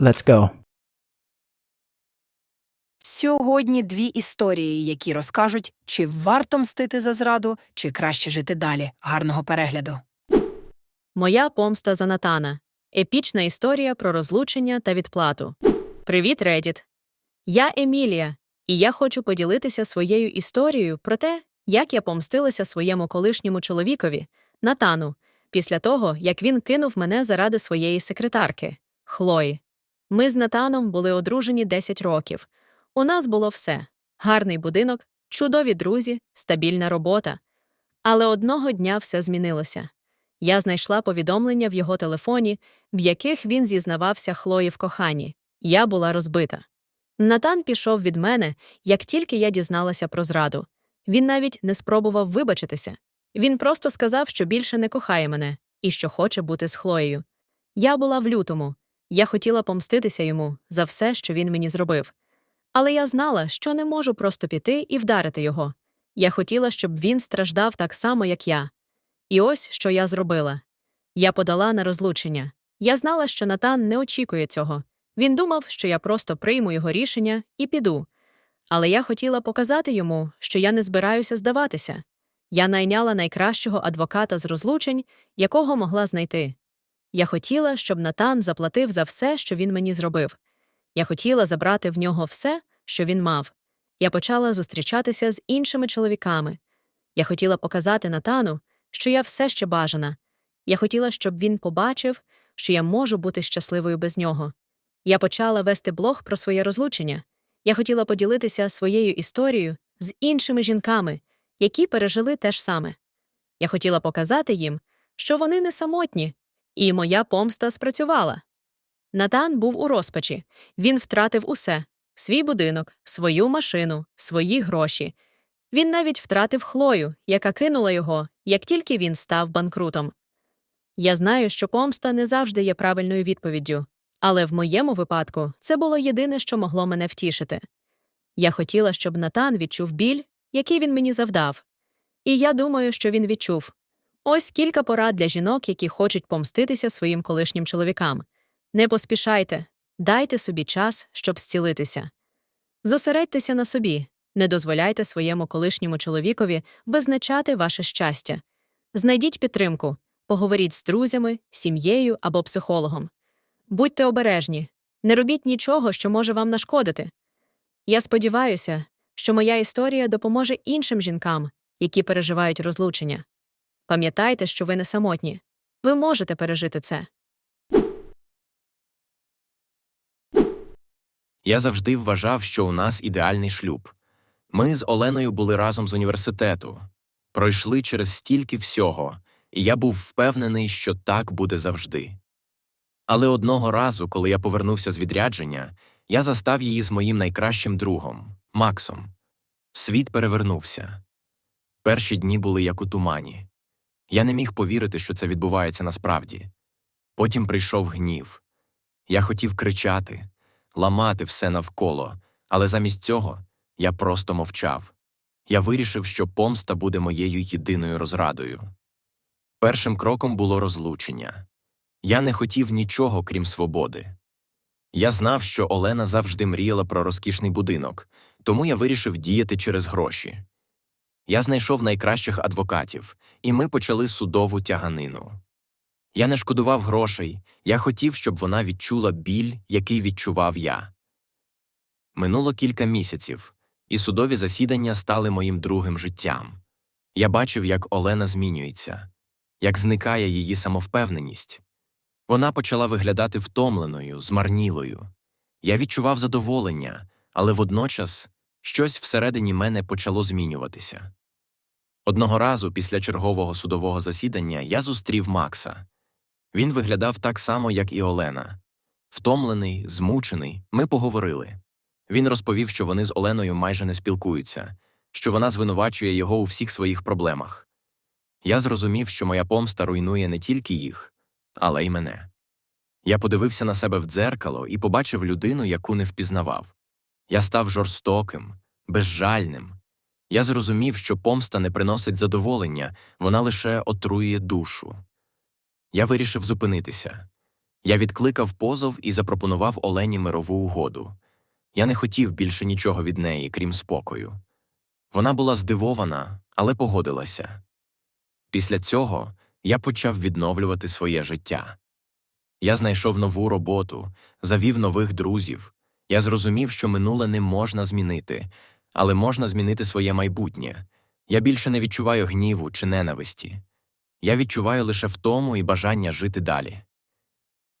Let's go. Сьогодні дві історії, які розкажуть, чи варто мстити за зраду, чи краще жити далі. Гарного перегляду. Моя помста за Натана. Епічна історія про розлучення та відплату. Привіт, Reddit! Я Емілія, і я хочу поділитися своєю історією про те, як я помстилася своєму колишньому чоловікові, Натану, після того, як він кинув мене заради своєї секретарки Хлої. Ми з Натаном були одружені 10 років. У нас було все: гарний будинок, чудові друзі, стабільна робота. Але одного дня все змінилося. Я знайшла повідомлення в його телефоні, в яких він зізнавався Хлої в коханні. Я була розбита. Натан пішов від мене, як тільки я дізналася про зраду. Він навіть не спробував вибачитися. Він просто сказав, що більше не кохає мене і що хоче бути з Хлоєю. Я була в лютому. Я хотіла помститися йому за все, що він мені зробив. Але я знала, що не можу просто піти і вдарити його. Я хотіла, щоб він страждав так само, як я. І ось що я зробила. Я подала на розлучення. Я знала, що Натан не очікує цього. Він думав, що я просто прийму його рішення і піду. Але я хотіла показати йому, що я не збираюся здаватися. Я найняла найкращого адвоката з розлучень, якого могла знайти. Я хотіла, щоб Натан заплатив за все, що він мені зробив. Я хотіла забрати в нього все, що він мав. Я почала зустрічатися з іншими чоловіками. Я хотіла показати Натану, що я все ще бажана. Я хотіла, щоб він побачив, що я можу бути щасливою без нього. Я почала вести блог про своє розлучення. Я хотіла поділитися своєю історією з іншими жінками, які пережили те ж саме. Я хотіла показати їм, що вони не самотні, і моя помста спрацювала. Натан був у розпачі. Він втратив усе свій будинок, свою машину, свої гроші. Він навіть втратив Хлою, яка кинула його, як тільки він став банкрутом. Я знаю, що помста не завжди є правильною відповіддю, але в моєму випадку це було єдине, що могло мене втішити. Я хотіла, щоб Натан відчув біль, який він мені завдав. І я думаю, що він відчув. Ось кілька порад для жінок, які хочуть помститися своїм колишнім чоловікам. Не поспішайте, дайте собі час, щоб зцілитися. Зосередьтеся на собі, не дозволяйте своєму колишньому чоловікові визначати ваше щастя. Знайдіть підтримку, поговоріть з друзями, сім'єю або психологом. Будьте обережні, не робіть нічого, що може вам нашкодити. Я сподіваюся, що моя історія допоможе іншим жінкам, які переживають розлучення. Пам'ятайте, що ви не самотні. Ви можете пережити це. Я завжди вважав, що у нас ідеальний шлюб. Ми з Оленою були разом з університету, пройшли через стільки всього, і я був впевнений, що так буде завжди. Але одного разу, коли я повернувся з відрядження, я застав її з моїм найкращим другом Максом. Світ перевернувся. Перші дні були як у тумані. Я не міг повірити, що це відбувається насправді. Потім прийшов гнів. Я хотів кричати, ламати все навколо, але замість цього я просто мовчав. Я вирішив, що помста буде моєю єдиною розрадою. Першим кроком було розлучення. Я не хотів нічого, крім свободи. Я знав, що Олена завжди мріяла про розкішний будинок, тому я вирішив діяти через гроші. Я знайшов найкращих адвокатів, і ми почали судову тяганину. Я не шкодував грошей, я хотів, щоб вона відчула біль, який відчував я. Минуло кілька місяців, і судові засідання стали моїм другим життям. Я бачив, як Олена змінюється, як зникає її самовпевненість. Вона почала виглядати втомленою, змарнілою. Я відчував задоволення, але водночас щось всередині мене почало змінюватися. Одного разу після чергового судового засідання я зустрів Макса. Він виглядав так само, як і Олена. Втомлений, змучений, ми поговорили. Він розповів, що вони з Оленою майже не спілкуються, що вона звинувачує його у всіх своїх проблемах. Я зрозумів, що моя помста руйнує не тільки їх, але й мене. Я подивився на себе в дзеркало і побачив людину, яку не впізнавав. Я став жорстоким, безжальним. Я зрозумів, що помста не приносить задоволення, вона лише отруює душу. Я вирішив зупинитися. Я відкликав позов і запропонував Олені мирову угоду. Я не хотів більше нічого від неї, крім спокою. Вона була здивована, але погодилася. Після цього я почав відновлювати своє життя. Я знайшов нову роботу, завів нових друзів. Я зрозумів, що минуле не можна змінити, але можна змінити своє майбутнє. Я більше не відчуваю гніву чи ненависті. Я відчуваю лише втому і бажання жити далі.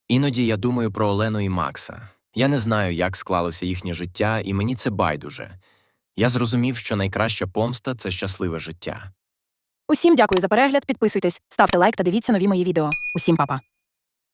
Іноді я думаю про Олену і Макса. Я не знаю, як склалося їхнє життя, і мені це байдуже. Я зрозумів, що найкраща помста це щасливе життя. Усім дякую за перегляд. Підписуйтесь, ставте лайк та дивіться нові мої відео. Усім па-па.